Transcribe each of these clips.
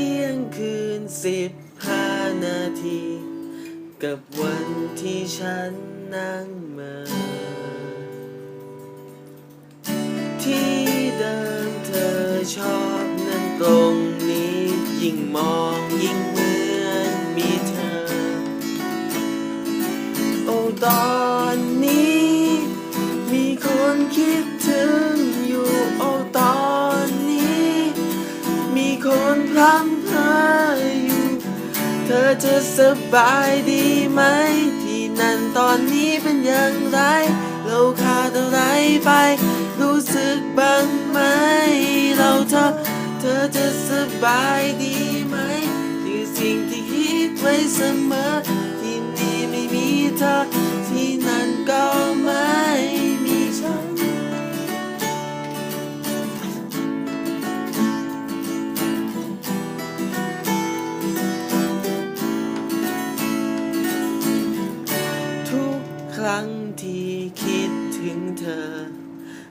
ที่ยงคืนสิบห้านาที กับวันที่ฉันนั่งมาที่เดิมเธอชอบนั้นตรงนี้ ยิ่งมองยิ่งเหมือนมีเธอ โอ้ตอน เธอสบายดีไหม ที่นั่นตอนนี้เป็นอย่างไรเราขาดอะไรไป รู้สึกบ้างไหม เราเธอเธอจะสบายดีไหมคือสิ่งที่คิดไว้เสมอ ที่นี่ไม่มีเธอ อ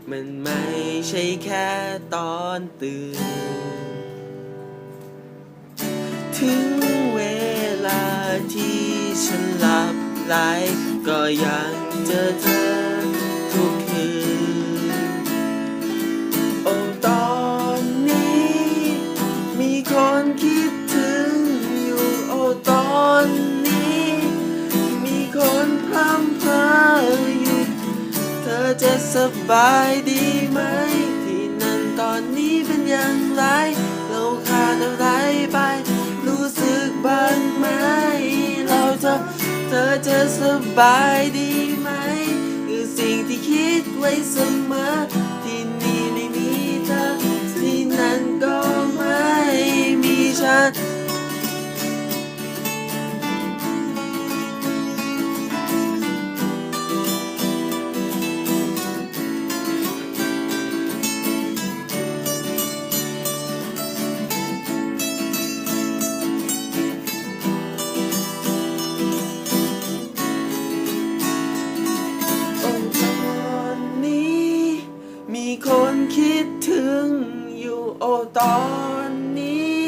มันไม่ใช่แค่ตอนตื่น ถึงเวลาที่ฉันหลับไหลก็ยังเจอเธอทุกคืน สบายดีไหม ที่นั่นตอนนี้เป็นอย่างไร เราขาดอะไรไป รู้สึกบ้างไหม เราจะเธอจะสบายดีไหม คือสิ่งที่คิดไว้เสมอ มีคนคิดถึงอยู่โอตอนนี้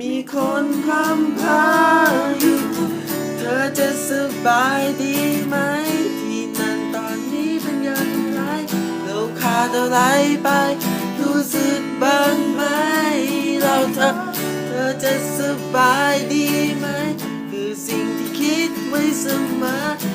มีคนพร่ำพาอยู่เธอจะสบายดีไหม ที่นั่นตอนนี้เป็นอย่างไรเราขาดอะไรไป รู้สึกบ้างไหม เราเธอเธอจะสบายดีไหม คือสิ่งที่คิดไว้เสมอ